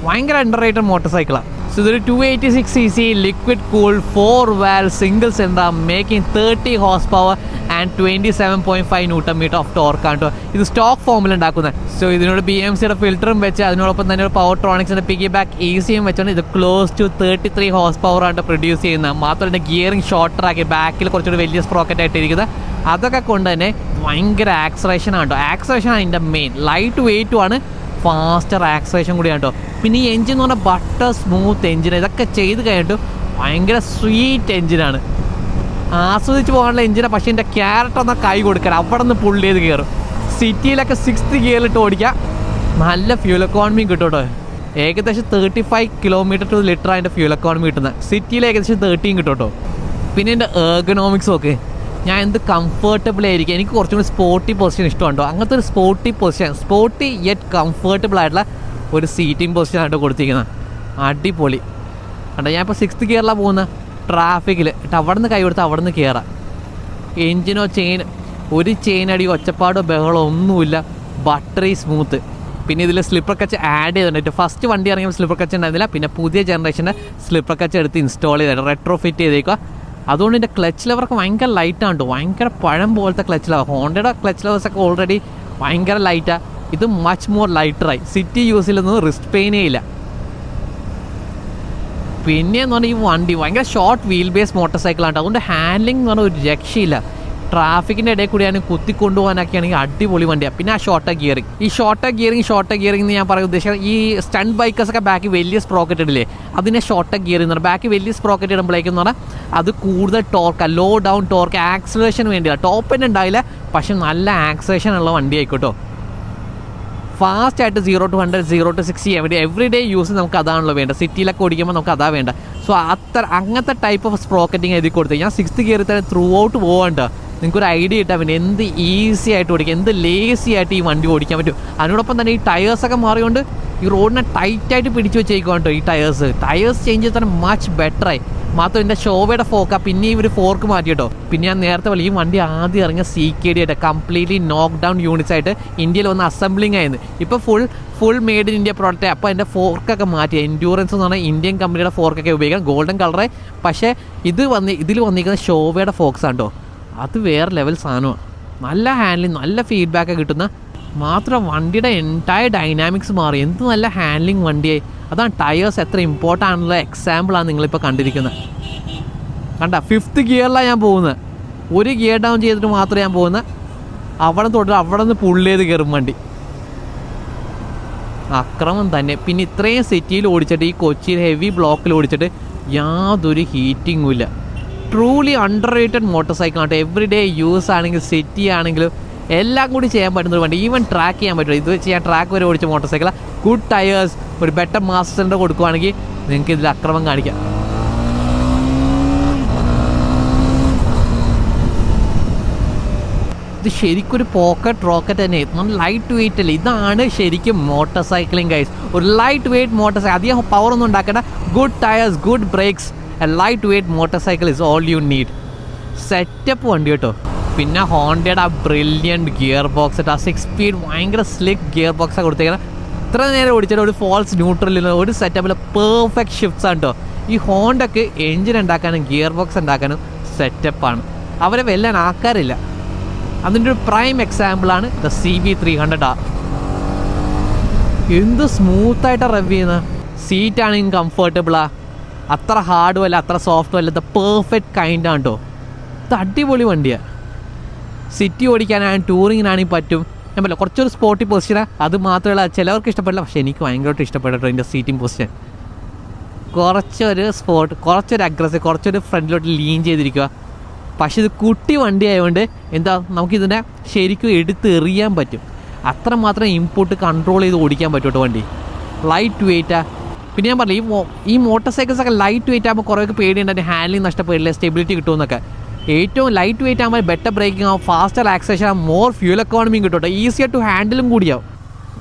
Speaker 1: ഭയങ്കര അണ്ടർ റേറ്റഡ് മോട്ടോർ സൈക്കിളാണ് സോ ഇതൊരു two eighty six C C liquid cool four valve single cylinder making thirty horse power and twenty seven point five newton metre of ടോർക്കാണ് കേട്ടോ ഇത് സ്റ്റോക്ക് ഫോമിൽ ഉണ്ടാക്കുന്നത്. സോ ഇതിനോട് ബി എം സിയുടെ ഫിൽറ്ററും വെച്ച് അതിനോടൊപ്പം തന്നെ ഒരു പവർ ട്രോണിക്സിന്റെ പിക്കി ബാക്ക് എ സിയും വെച്ചാണ് ഇത് close to thirty three horse ആണ് പ്രൊഡ്യൂസ് ചെയ്യുന്നത്. മാത്രമല്ല ഗിയറിംഗ് ഷോർട്ടർ ആക്കി ബാക്കിൽ കുറച്ചുകൂടി വലിയ സ്പ്രോക്കറ്റ് ആയിട്ടിരിക്കുന്നത് അതൊക്കെ കൊണ്ട് തന്നെ ഭയങ്കര ആക്സറേഷൻ ആണ് കേട്ടോ ആക്സറേഷൻ ആണ് ഇതിന്റെ മെയിൻ ലൈറ്റ് വെയിറ്റും ആണ് ഫാസ്റ്റർ ആക്സറേഷൻ കൂടിയാണ് കേട്ടോ പിന്നെ ഈ എൻജിൻ എന്ന് പറഞ്ഞാൽ ബട്ടർ സ്മൂത്ത് എൻജിൻ ഇതൊക്കെ ചെയ്ത് കഴിഞ്ഞിട്ട് ഭയങ്കര സ്വീറ്റ് എൻജിനാണ് ആസ്വദിച്ച് പോകാനുള്ള എൻജിനാണ് പക്ഷേ എന്റെ ക്യാരറ്റ് എന്നാൽ കൈ കൊടുക്കാൻ അവിടെ നിന്ന് പുള്ളി ചെയ്ത് കയറും സിറ്റിയിലൊക്കെ സിക്സ്ത് ഗിയറിലിട്ട് ഓടിക്കുക നല്ല ഫ്യൂൽ എക്കോണമിയും കിട്ടും കേട്ടോ ഏകദേശം thirty five kilometre to litre അതിന്റെ ഫ്യൂൽ എക്കോണമി കിട്ടുന്നത് സിറ്റിയിൽ ഏകദേശം തേർട്ടിയും കിട്ടും കേട്ടോ പിന്നെ എന്റെ ഏർഗണോമിക്സ് ഒക്കെ ഞാൻ എന്ത് കംഫർട്ടബിൾ ആയിരിക്കും. എനിക്ക് കുറച്ചും കൂടി സ്പോർട്ടി പൊസിഷൻ ഇഷ്ടമുണ്ടോ അങ്ങനത്തെ ഒരു sporty position sporty yet comfortable ആയിട്ടുള്ള ഒരു സീറ്റിംഗ് പൊസിഷൻ ആയിട്ട് കൊടുത്തിരിക്കുന്നത് അടിപൊളി. കണ്ടോ ഞാൻ ഇപ്പോൾ സിക്സ്ത് ഗിയറിലാണ് പോകുന്നത് ട്രാഫിക്കിൽ എന്നിട്ട് അവിടെ നിന്ന് കൈ കൊടുത്ത് അവിടെ നിന്ന് കയറാം എൻജിനോ ചെയിൻ ഒരു ചെയിൻ അടിയോ ഒച്ചപ്പാടോ ബഹളോ ഒന്നുമില്ല. ബട്ടറി സ്മൂത്ത് പിന്നെ ഇതിൽ സ്ലിപ്പർ കച്ച് ആഡ് ചെയ്തിട്ടുണ്ട്. ഫസ്റ്റ് വണ്ടി ഇറങ്ങിയപ്പോൾ സ്ലിപ്പർ കച്ച് ഉണ്ടായിരുന്നില്ല. പിന്നെ പുതിയ ജനറേഷന്റെ സ്ലിപ്പർ കച്ച് എടുത്ത് ഇൻസ്റ്റാൾ ചെയ്തിട്ട് റെട്രോ ഫിറ്റ് ചെയ്തേക്കുക അതുകൊണ്ട് എന്റെ ക്ലച്ച് ലെവറൊക്കെ ഭയങ്കര ലൈറ്റാണ് കേട്ടോ. ഭയങ്കര പഴം പോലത്തെ ക്ലച്ച് ലെവർ ഹോണ്ടയുടെ ക്ലച്ച് ലെവേഴ്സൊക്കെ ഓൾറെഡി ഭയങ്കര ലൈറ്റാണ് ഇത് മച്ച് മോർ ലൈറ്ററായി സിറ്റി യൂസിലൊന്നും റിസ്റ്റ് പെയിനേ ഇല്ല. പിന്നെയെന്ന് പറഞ്ഞാൽ ഈ വണ്ടി ഭയങ്കര ഷോർട്ട് വീൽ ബേസ് മോട്ടോർ സൈക്കിളാണ് അതുകൊണ്ട് ഹാൻഡ്ലിംഗ് എന്ന് പറഞ്ഞാൽ ഒരു രക്ഷയില്ല ട്രാഫിക്കിന്റെ ഇടയിൽ കൂടിയാണ് കുത്തി കൊണ്ടുപോകാനൊക്കെ അടിപൊളി വണ്ടിയാണ് പിന്നെ ആ ഷോർട്ടർ ഗിയറിംഗ് ഈ ഷോർട്ടർ ഗിയറിംഗ് ഷോർട്ട് ഗിയറിംഗ് എന്ന് ഞാൻ പറയുന്ന ഉദ്ദേശിക്കുന്നത് ഈ സ്റ്റണ്ട് ബൈക്കേഴ്സൊക്കെ ബാക്ക് വലിയ സ്പ്രോക്കറ്റ് ഇടില്ലേ? അതിനെ ഷോർട്ട് ഗിയറിംഗ് എന്ന് പറഞ്ഞാൽ ബാക്ക് വലിയ സ്പ്രോക്കറ്റ് ഇടുമ്പോഴേക്കും എന്ന് പറഞ്ഞാൽ അത് കൂടുതൽ ടോർക്ക് ലോ ഡൗൺ ടോർക്ക് ആക്സലേഷന് വേണ്ടിയാണ് ടോപ്പ് തന്നെ ഉണ്ടായില്ല പക്ഷെ നല്ല ആക്സലേഷൻ ഉള്ള വണ്ടി ആയിക്കോട്ടോ. ഫാസ്റ്റ് ആയിട്ട് zero to hundred zero to sixty വേണ്ടി എവറി ഡേ യൂസ് നമുക്ക് അതാണല്ലോ വേണ്ടത്. സിറ്റിയിലൊക്കെ ഓടിക്കുമ്പോൾ നമുക്ക് അതാ വേണ്ട സോ അത്ര അങ്ങനത്തെ ടൈപ്പ് ഓഫ് സ്പ്രോക്കറ്റിംഗ് എഴുതി കൊടുത്ത് ഞാൻ സിക്സ്ത് കയറി തന്നെ ത്രൂ ഔട്ട് പോകണ്ട നിങ്ങൾക്കൊരു ഐഡിയ കിട്ടാൻ പിന്നെ എന്ത് ഈസി ആയിട്ട് ഓടിക്കാം എന്ത് ലേസി ആയിട്ട് ഈ വണ്ടി ഓടിക്കാൻ പറ്റും. അതിനോടൊപ്പം തന്നെ ഈ ടയേഴ്സൊക്കെ മാറിയോണ്ട് ഈ റോഡിനെ ടൈറ്റായിട്ട് പിടിച്ചു വെച്ചേക്കുവാണ് കേട്ടോ ഈ ടയേഴ്സ് ടയേഴ്സ് ചേഞ്ച് ചെയ്ത് തന്നെ മച്ച് ബെറ്ററായി മാത്രം എന്റെ ഷോവയുടെ ഫോക്ക പിന്നെ ഇവർ ഫോർക്ക് മാറ്റി കേട്ടോ. പിന്നെ ഞാൻ നേരത്തെ ഈ വണ്ടി ആദ്യം ഇറങ്ങിയ സി കെ ഡി ആയിട്ട് കംപ്ലീറ്റ്ലി നോക്ക് ഡൗൺ യൂണിറ്റ്സ് ആയിട്ട് ഇന്ത്യയിൽ വന്ന് അസംബ്ലിങ് ആയിരുന്നു. ഇപ്പോൾ full full made in India product അപ്പോൾ അതിന്റെ ഫോർക്കൊക്കെ മാറ്റി. എൻഡ്യൂറൻസ് എന്ന് പറഞ്ഞാൽ ഇന്ത്യൻ കമ്പനിയുടെ ഫോർക്കൊക്കെ ഉപയോഗിക്കാം. ഗോൾഡൻ കളറെ പക്ഷേ ഇത് വന്ന് ഇതിൽ വന്നിരിക്കുന്ന ഷോവയുടെ ഫോക്സ് ആണ് കേട്ടോ. അത് വേറെ ലെവൽ സാധനമാണ് നല്ല ഹാൻഡിലിംഗ് നല്ല ഫീഡ്ബാക്ക് കിട്ടുന്ന മാത്രം വണ്ടിയുടെ എന്റയർ ഡൈനാമിക്സ് മാറി. എന്ത് നല്ല ഹാൻഡ്ലിങ് വണ്ടിയായി. അതാണ് ടയേഴ്സ് എത്ര ഇമ്പോർട്ടന്റ് ആണെന്നുള്ള എക്സാമ്പിളാണ് നിങ്ങളിപ്പോൾ കണ്ടിരിക്കുന്നത്. കണ്ട ഫിഫ്ത്ത് ഗിയറിലാണ് ഞാൻ പോകുന്നത്. ഒരു ഗിയർ ഡൗൺ ചെയ്തിട്ട് മാത്രമേ ഞാൻ പോകുന്നത്. അവിടെ തൊട്ട് അവിടെ നിന്ന് പുള്ളിയത് കയറും വണ്ടി. അക്രമം തന്നെ. പിന്നെ ഇത്രയും സിറ്റിയിൽ ഓടിച്ചിട്ട് ഈ കൊച്ചിയിൽ ഹെവി ബ്ലോക്കിൽ ഓടിച്ചിട്ട് യാതൊരു ഹീറ്റിങ്ങും ഇല്ല. Truly under rated motor cycle ആട്ടോ എവറി ഡേ യൂസ് ആണെങ്കിൽ സിറ്റി ആണെങ്കിലും എല്ലാം കൂടി ചെയ്യാൻ പറ്റുന്ന ഒരു വണ്ടി. ഈവൻ ട്രാക്ക് ചെയ്യാൻ പറ്റും. ഇത് വെച്ച് ഞാൻ ട്രാക്ക് വരെ ഓടിച്ച മോട്ടോർ സൈക്കിൾ ഗുഡ് ടയേഴ്സ് ഒരു ബെറ്റർ മാസ്റ്റർ സെന്റർ കൊടുക്കുവാണെങ്കിൽ നിങ്ങൾക്ക് ഇതിൽ അക്രമം കാണിക്കാം. ഇത് ശരിക്കൊരു പോക്കറ്റ് റോക്കറ്റ് തന്നെ. നല്ല ലൈറ്റ് വെയിറ്റ് അല്ലേ? ഇതാണ് ശരിക്കും മോട്ടോർ സൈക്ലിംഗ് ഗൈസ് ഒരു ലൈറ്റ് വെയിറ്റ് മോട്ടോർ സൈക്കിൾ അധികം പവർ ഒന്നും ഉണ്ടാക്കേണ്ട. Good tyres good brakes lightweight motorcycle is all you need setup വണ്ടി കേട്ടോ. പിന്നെ ഹോണ്ടയുടെ ആ ബ്രില്യന്റ് ഗിയർ ബോക്സ് ആ സിക്സ് സ്പീഡ് ഭയങ്കര സ്ലിക്ക് ഗിയർ ബോക്സാണ് കൊടുത്തേക്കുന്നത് ഇത്ര നേരം ഓടിച്ചാൽ ഒരു ഫോൾസ് ന്യൂട്രലിൽ ഒരു സെറ്റപ്പിൽ പെർഫെക്റ്റ് ഷിഫ്റ്റ്സ് ആണ് കേട്ടോ ഈ ഹോണ്ടക്ക് എഞ്ചിൻ ഉണ്ടാക്കാനും ഗിയർ ബോക്സ് ഉണ്ടാക്കാനും സെറ്റപ്പാണ് അവരെ വെല്ലാൻ ആക്കാറില്ല അതിന്റെ ഒരു പ്രൈം എക്സാമ്പിളാണ് the C B three hundred R എന്ത് സ്മൂത്തായിട്ടാണ് റവ് ചെയ്യുന്നത് സീറ്റ് ആണെങ്കിൽ കംഫർട്ടബിളാ അത്ര ഹാർഡും അല്ല അത്ര സോഫ്റ്റും അല്ല ദ പെർഫെക്റ്റ് കൈൻഡ് ആണ് കേട്ടോ ഇത് അടിപൊളി വണ്ടിയാണ് സിറ്റി ഓടിക്കാനാണ് ടൂറിങ്ങിനാണെങ്കിൽ പറ്റും. ഞാൻ പറയില്ല കുറച്ചൊരു സ്പോട്ടി പൊസിഷനാണ് അത് മാത്രമല്ല ചിലവർക്ക് ഇഷ്ടപ്പെടില്ല. പക്ഷേ എനിക്ക് ഭയങ്കരമായിട്ട് ഇഷ്ടപ്പെട്ടോ എന്റെ സീറ്റിംഗ് പൊസിഷൻ കുറച്ചൊരു സ്പോട്ട് കുറച്ചൊരു അഗ്രസീവ് കുറച്ചൊരു ഫ്രണ്ടിലോട്ട് ലീൻ ചെയ്തിരിക്കുക. പക്ഷേ ഇത് കുട്ടി വണ്ടി ആയതുകൊണ്ട് എന്താ നമുക്കിതിനെ ശരിക്കും എടുത്തെറിയാൻ പറ്റും. അത്രമാത്രം ഇൻപുട്ട് കൺട്രോൾ ചെയ്ത് ഓടിക്കാൻ പറ്റും കേട്ടോ വണ്ടി ലൈറ്റ് വെയിറ്റാ പിന്നെ ഞാൻ പറഞ്ഞു ഈ ഈ മോട്ടോർ സൈക്കിൾസൊക്കെ ലൈറ്റ് വെയിറ്റ് ആകുമ്പോൾ കുറേയൊക്കെ പേടിയുണ്ട്. അതിന്റെ ഹാൻഡ്ലിംഗ് നഷ്ടപ്പെടില്ല സ്റ്റെബിലിറ്റി കിട്ടുമെന്നൊക്കെ. ഏറ്റവും ലൈറ്റ് വെയിറ്റ് ആകുമ്പോൾ ബെറ്റർ ബ്രേക്കിംഗ് ആവും ഫാസ്റ്റർ ആക്സേഷൻ ആവും മോർ ഫ്യൂൽ എക്കോണമിയും കിട്ടും ഈസിയർ ടു ഹാൻഡിലും കൂടിയാവും.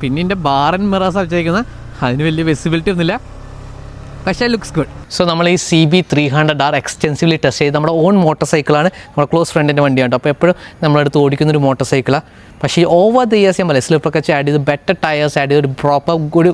Speaker 1: പിന്നെ എന്റെ ബാർ ആൻഡ് മിറേഴ്സ് വെച്ചേക്കുന്നത്. അതിന് വലിയ വിസിബിലിറ്റി ഒന്നുമില്ല. പക്ഷേ ലുക്സ് ഗുഡ് സോ നമ്മൾ ഈ C B three hundred R extensively test ചെയ്ത് നമ്മുടെ ഓൺ മോട്ടോർ സൈക്കിളാണ് നമ്മുടെ ക്ലോസ് ഫ്രണ്ടിന്റെ വണ്ടിയാണ് അപ്പോൾ എപ്പോഴും നമ്മളെടുത്ത് ഓടിക്കുന്ന ഒരു മോട്ടോർ സൈക്കിളാണ് പക്ഷേ ഓവർ ദ ഇയേഴ്സ് നമ്മൾ സ്ലിപ്പൊക്കെ ആഡ് ചെയ്ത് ബെറ്റർ ടയേഴ്സ് ആഡ് ചെയ്ത് ഒരു പ്രോപ്പർ ഒരു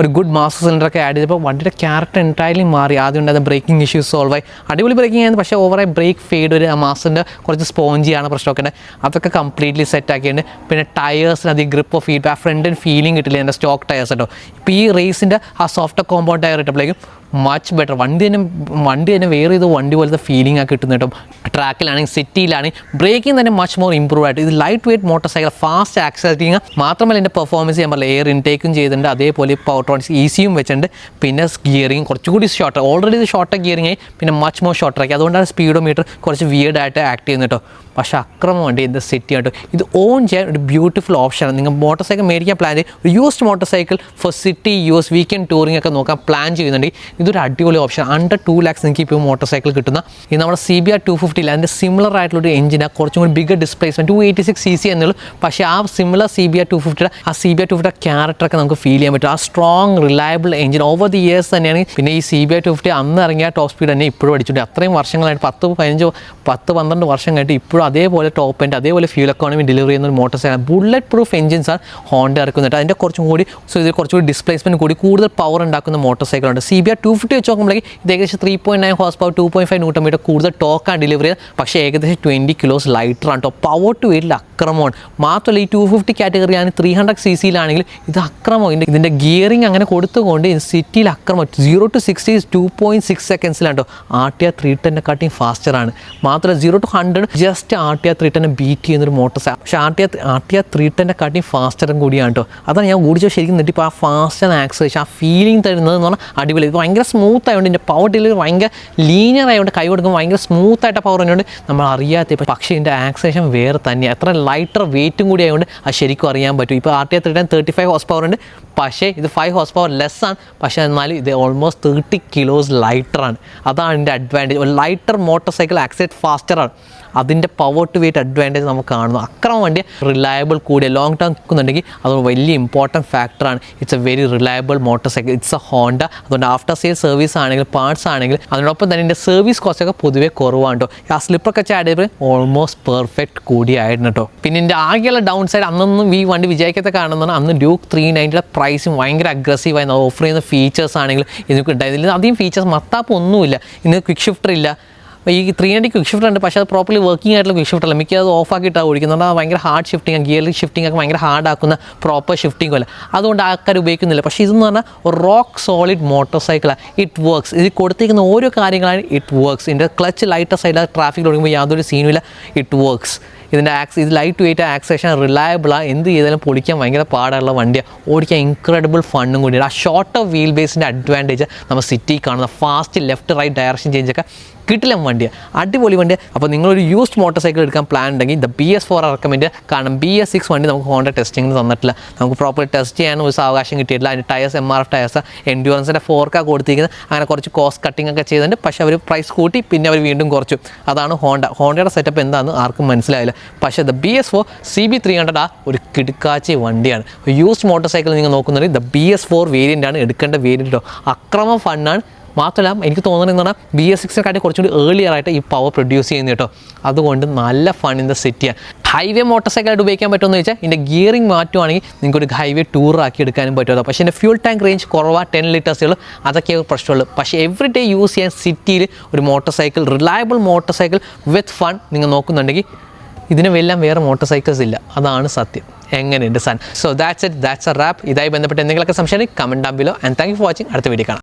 Speaker 1: ഒരു ഗുഡ് മാസ്റ്റർ സിലിണ്ടറൊക്കെ ആഡ് ചെയ്തപ്പോൾ വണ്ടിയുടെ ക്യാരക്ടർ എന്റയർലി മാറി. ആദ്യം ഉണ്ടായിരുന്ന ബ്രേക്കിംഗ് ഇഷ്യൂസ് സോൾവ് ആയി. അടിപൊളി ബ്രേക്കിംഗ് ആയിരുന്നു. പക്ഷേ ഓവർ ഓവറായി ബ്രേക്ക് ഫെയ്ഡ് ഒരു മാസ്റ്ററിന്റെ കുറച്ച് സ്പോഞ്ചിയാണ് പ്രശ്നമൊക്കെ ഉണ്ട് അതൊക്കെ കംപ്ലീറ്റ്ലി സെറ്റ് ആക്കിയിട്ടുണ്ട്. പിന്നെ ടയേഴ്സിന് അധികം ഗ്രിപ്പ് ഓഫ് ഫീഡ് ആ ഫ്രണ്ടിന് ഫീലിംഗ് കിട്ടില്ല. എന്റെ സ്റ്റോക്ക് ടയേഴ്സ് കേട്ടോ ഇപ്പോൾ ഈ റേസിന്റെ ആ സോഫ്റ്റ് കോമ്പൗണ്ട് ടയർ ഇട്ടപ്പോഴേക്കും മച്ച് ബെറ്റർ വണ്ടി തന്നെ വണ്ടി തന്നെ വേറെ ഏതോ വണ്ടി പോലത്തെ ഫീലിംഗ് ആ കിട്ടുന്ന കേട്ടോ. ട്രാക്കിലാണെങ്കിൽ സിറ്റിയിലാണെങ്കിൽ ബ്രേക്കിംഗ് തന്നെ മച്ച് മോർ ഇമ്പ്രൂവ് ആയിട്ട്. ഇത് light weight motorcycle fast accelerating മാത്രമല്ല എന്റെ പെർഫോമൻസ് ഞാൻ പറഞ്ഞില്ല എയർ ഇൻടേക്കും ചെയ്തിട്ടുണ്ട്. അതേപോലെ ട്രോൺസ് ഈസിയും വെച്ചിട്ടുണ്ട്. പിന്നെ ഗിയറിങ് കുറച്ചുകൂടി ഷോർട്ട് ഓൾറെഡി ഇത് ഷോർട്ട് ഗിയറിംഗ് ആയി പിന്നെ മച്ച് മോർ ഷോർട്ടർ ആക്കി. അതുകൊണ്ടാണ് സ്പീഡോ മീറ്റർ കുറച്ച് വിയേഡ് ആയിട്ട് ആക്ട് ചെയ്യുന്നത് കേട്ടോ. പക്ഷേ അക്രമം വണ്ടി ഇത് സിറ്റി ആയിട്ട്. ഇത് ഓൺ ചെയ്യാൻ ഒരു ബ്യൂട്ടിഫുൾ ഓപ്ഷനാണ് നിങ്ങൾ മോട്ടോർ സൈക്കിൾ മേടിക്കാൻ പ്ലാൻ ചെയ്ത് ഒരു used motorcycle for city use weekend touring ഒക്കെ നോക്കാൻ പ്ലാൻ ചെയ്യുന്നുണ്ടെങ്കിൽ ഇതൊരു അടിപൊളി ഓപ്ഷൻ അണ്ടർ ടു ലാക്സ് നിങ്ങൾക്ക് ഇപ്പോൾ മോട്ടോർ സൈക്കിൾ കിട്ടുന്ന ഇത് നമ്മുടെ സി ബി ആർ ടു ഫിഫ്റ്റിയിൽ അതിന്റെ സിമിലർ ആയിട്ടുള്ള ഒരു എഞ്ചിനാണ് കുറച്ചും കൂടി bigger displacement two eighty six C C എന്നുള്ളൂ. പക്ഷേ ആ similar C B R two ഫിഫ്റ്റിയുടെ ആ സി ബി ആർ ടു ഫിഫ്റ്റിയുടെ ക്യാരക്ടറൊക്കെ നമുക്ക് ഫീൽ ചെയ്യാൻ പറ്റും. ആ strong reliable engine over the years തന്നെയാണ് പിന്നെ ഈ C B R two fifty അന്ന് ഇറങ്ങിയ ടോപ്പ് സ്പീഡ് തന്നെ ഇപ്പോഴും അടിച്ചിട്ടുണ്ട്. അത്രയും വർഷങ്ങളായിട്ട് പത്ത് പതിനഞ്ച് പത്ത് പന്ത്രണ്ട് വർഷം കഴിഞ്ഞിട്ട് ഇപ്പോഴും അതേപോലെ ടോപ്പ് എന്റെ അതേപോലെ ഫ്യൂൽ എക്കോണമി ഡെലിവറി ചെയ്യുന്ന ഒരു motor cycle bullet proof engines ആണ് ഹോണ്ട ഇറക്കുന്നുണ്ട് അതിന്റെ കുറച്ചും കൂടി സോ ഇത് കുറച്ചുകൂടി ഡിസ്പ്ലേസ്മെന്റ് കൂടി കൂടുതൽ പവർ ഉണ്ടാക്കുന്ന motor സൈക്കിളുണ്ട് C B R two fifty വെച്ച് നോക്കുമ്പോഴേക്ക് ഇത് ഏകദേശം three point nine horse power two point five newton metre കൂടുതൽ ടോക്കാണ് ഡെലിവറി ചെയ്ത് പക്ഷേ ഏകദേശം ട്വന്റി കിലോസ് ലൈറ്റർ ആണ് കേട്ടോ പവർ ടു വെയിറ്റിൽ അക്രമമാണ്. മാത്രമല്ല ഈ ടു ഫിഫ്റ്റി കാറ്റഗറി ആണ് ത്രീ ഹൺഡ്രഡ് സി സിയിലാണെങ്കിൽ ഇത് അക്രമം. ഇതിന്റെ ഇതിന്റെ ഗിയറിംഗ് അങ്ങനെ കൊടുത്തുകൊണ്ട് സിറ്റിയിൽ അക്രമം. Zero to sixty two point six സെക്കൻഡ്സിലാണ് കേട്ടോ ആർ ടി ആർ ത്രീ ടെന്നെ കാട്ടിയും ഫാസ്റ്ററാണ് മാത്രമല്ല zero to hundred just R T R three ടെന്നെ beat ചെയ്യുന്നൊരു മോട്ടോർ സൈക്കിൾ പക്ഷേ R T R R T R three ടെന്നെ കാട്ടിയും ഫാസ്റ്ററും കൂടിയാണ് കേട്ടോ അതാണ് ഞാൻ ഓടിച്ചോ ശരിക്കും നെട്ടിപ്പോൾ ആ ഫാസ്റ്റ് ആക്സലേഷൻ ആ ഫീലിംഗ് തരുന്നത് എന്ന് പറഞ്ഞാൽ അടിപൊളി. ഭയങ്കര സ്മൂത്ത് ആയതുകൊണ്ട് ഇതിന്റെ പവർ ഡെലിവറി ഭയങ്കര ലീനിയർ ആയതുകൊണ്ട് കൈ കൊടുക്കുമ്പോൾ ഭയങ്കര സ്മൂത്ത് ആയിട്ട് പവർ തന്നെയുണ്ട് നമ്മൾ അറിയാത്ത ഇപ്പോൾ പക്ഷേ ഇതിന്റെ ആക്സേഷൻ വേറെ തന്നെയാണ് എത്ര ലൈറ്റർ വെയിറ്റും കൂടി ആയതുകൊണ്ട് അത് ശരിക്കും അറിയാൻ പറ്റും. ഇപ്പോൾ ആർ ടി എത്ര three thirty five horse power ഉണ്ട്. പക്ഷേ ഇത് ഫൈവ് ഹോസ് പവർ ലെസ് ആണ്. പക്ഷേ എന്നാലും ഇത് ഓൾമോസ്റ്റ് തേർട്ടി കിലോസ് ലൈറ്ററാണ് അതാണ് ഇതിന്റെ അഡ്വാന്റേജ് ഒരു ലൈറ്റർ മോട്ടോർ സൈക്കിൾ ആക്സിലേറ്റ് ഫാസ്റ്ററാണ് അതിന്റെ പവർ ടു വെയിറ്റ് അഡ്വാന്റേജ് നമുക്ക് കാണുന്നു. അക്രമം വണ്ടി റിലയബിൾ കൂടിയ ലോങ് ടേം നിൽക്കുന്നുണ്ടെങ്കിൽ അത് വലിയ ഇമ്പോർട്ടന്റ് ഫാക്ടറാണ് it's a very reliable motorcycle it's a Honda അതുകൊണ്ട് ആഫ്റ്റർ സെയിൽ സർവീസ് ആണെങ്കിൽ പാർട്സ് ആണെങ്കിൽ അതിനോടൊപ്പം തന്നെ ഇതിന്റെ സർവീസ് കോസ്റ്റ് ഒക്കെ പൊതുവേ കുറവാണ് ആ സ്ലിപ്പറൊക്കെ ചാടി ഓൾമോസ്റ്റ് പെർഫെക്റ്റ് കൂടിയായിരുന്നു കേട്ടോ പിന്നെ ഇതിന്റെ ആകെയുള്ള ഡൗൺ സൈഡ് അന്നൊന്നും ഈ വണ്ടി വിജയിക്കത്തെ കാണുന്നതാണ് അന്ന് ഡ്യൂക്ക് ത്രീ നയന്റിയുടെ ഭയങ്കര അഗ്രസീവായി ഓഫർ ചെയ്യുന്ന ഫീച്ചേഴ്സ് ആണെങ്കിലും ഇതിനൊക്കെ ഇതിൽ അധികം ഫീച്ചേഴ്സ് മത്താപ്പ് ഒന്നുമില്ല. ഇന്ന് ക്വിക്ക് ഷിഫ്റ്റർ ഇല്ല. ഈ ത്രീ ഹൺഡ്രഡ് ക്വിക്ക് ഷിഫ്റ്റർ ഉണ്ട് പക്ഷേ അത് പ്രോപ്പർലി വർക്കിംഗ് ആയിട്ടുള്ള ക്വിക്ക് ഷിഫ്റ്റർ അല്ല. മിക്ക അത് ഓഫ് ആക്കിയിട്ടാണ് ഓടിക്കുന്നത്. അത് ഭയങ്കര ഹാർഡ് ഷിഫ്റ്റിംഗ് ഗിയർ ഷിഫ്റ്റിംഗ് ഒക്കെ ഭയങ്കര ഹാർഡ് ആക്കുന്ന പ്രോപ്പർ ഷിഫ്റ്റിംഗ് അല്ല. അതുകൊണ്ട് ആൾക്കാർ ഉപയോഗിക്കുന്നില്ല. പക്ഷേ ഇതെന്ന് പറഞ്ഞാൽ റോക്ക് സോളിഡ് മോട്ടോർ സൈക്കിളാണ് ഇറ്റ് വർക്ക്സ് ഇത് കൊടുത്തിരിക്കുന്ന ഓരോ കാര്യങ്ങളാണ് ഇറ്റ് വർക്ക്സ് ഇതിന്റെ ക്ലച്ച് ലൈറ്റർ സൈഡിൽ ട്രാഫിക് ഓടിക്കുമ്പോൾ യാതൊരു സീനുമില്ല ഇറ്റ് വർക്ക്സ് ഇതിന്റെ ആക്സ് ഇത് ലൈറ്റ് വെയിറ്റ് ആക്സേഷൻ റിലയബിളാണ് എന്ത് ചെയ്താലും പൊളിക്കാൻ ഭയങ്കര പാടുള്ള വണ്ടിയാണ് ഓടിക്കാൻ ഇൻക്രെഡിബിൾ ഫണ്ണും കൂടിയാണ് ആ ഷോർട്ട് വീൽ ബേസിന്റെ അഡ്വാന്റേജ് നമ്മൾ സിറ്റി കാണുന്ന ഫാസ്റ്റ് ലെഫ്റ്റ് റൈറ്റ് ഡയറക്ഷൻ ചേഞ്ചൊക്കെ കിട്ടില്ല വണ്ടി. അടിപൊളി വണ്ടി. അപ്പോൾ നിങ്ങളൊരു യൂസ്ഡ് മോട്ടോർ സൈക്കിൾ എടുക്കാൻ പ്ലാൻ ഉണ്ടെങ്കിൽ the B S four recommend കാരണം ബി എസ് സിക്സ് വണ്ടി നമുക്ക് ഹോണ്ട ടെസ്റ്റിംഗ് തന്നിട്ടില്ല. നമുക്ക് പ്രോപ്പർ ടെസ്റ്റ് ചെയ്യാൻ ഒരു അവകാശം കിട്ടിയിട്ടില്ല. അതിന്റെ tyres M R F tyres എൻഡ്യൂറൻസിന്റെ ഫോർക്കാണ് കൊടുത്തിരിക്കുന്നത്. അങ്ങനെ കുറച്ച് കോസ്റ്റ് കട്ടിംഗ് ഒക്കെ ചെയ്തിട്ടുണ്ട്. പക്ഷേ അവർ പ്രൈസ് കൂട്ടി പിന്നെ അവർ വീണ്ടും കുറച്ചു. അതാണ് ഹോണ്ട ഹോണ്ടയുടെ സെറ്റപ്പ് എന്താണെന്ന് ആർക്കും മനസ്സിലായില്ല. പക്ഷേ the B S four C B three hundred ആ ഒരു കിടുക്കാച്ചി വണ്ടിയാണ്. യൂസ്ഡ് മോട്ടോർ സൈക്കിൾ നിങ്ങൾ നോക്കുന്നുണ്ടെങ്കിൽ the B S four variant ആണ് എടുക്കേണ്ട വേരിയന്റോ അക്രമ ഫണ്ണാണ് മാത്രമല്ല എനിക്ക് തോന്നുന്നത് പറഞ്ഞാൽ ബി എസ് സിക്സിനെക്കാട്ടി കുറച്ചുകൂടി ഏർലിയർ ആയിട്ട് ഈ പവർ പ്രൊഡ്യൂസ് ചെയ്യുന്നത് കേട്ടോ. അതുകൊണ്ട് നല്ല ഫൺ ഇൻ ദ സിറ്റിയാണ് ഹൈവേ മോട്ടോർ സൈക്കിളായിട്ട് ഉപയോഗിക്കാൻ പറ്റുമെന്ന് വെച്ചാൽ ഇതിന്റെ ഗിയറിംഗ് മാറ്റുവാണെങ്കിൽ നിങ്ങൾക്ക് ഒരു ഹൈവേ ടൂർ ആക്കി എടുക്കാനും പറ്റുമല്ലോ പക്ഷേ എന്റെ ഫ്യൂൾ ടാങ്ക് റേഞ്ച് കുറവാ ടെൻ ലിറ്റേഴ്സുകൾ അതൊക്കെ പ്രശ്നമുള്ളൂ. പക്ഷേ എവറി ഡേ യൂസ് ചെയ്യാൻ സിറ്റിയിൽ ഒരു motorcycle reliable motorcycle with fun നിങ്ങൾ നോക്കുന്നുണ്ടെങ്കിൽ ഇതിന് വെല്ലാം വേറെ മോട്ടോർ സൈക്കിൾസ് ഇല്ല. അതാണ് സത്യം. എങ്ങനെയുണ്ട് son so that's it that's a wrap ഇതായി ബന്ധപ്പെട്ട് എന്തെങ്കിലുമൊക്കെ സംശയം comment down below and thank you for watching അടുത്ത വീഡിയോ കാണാം.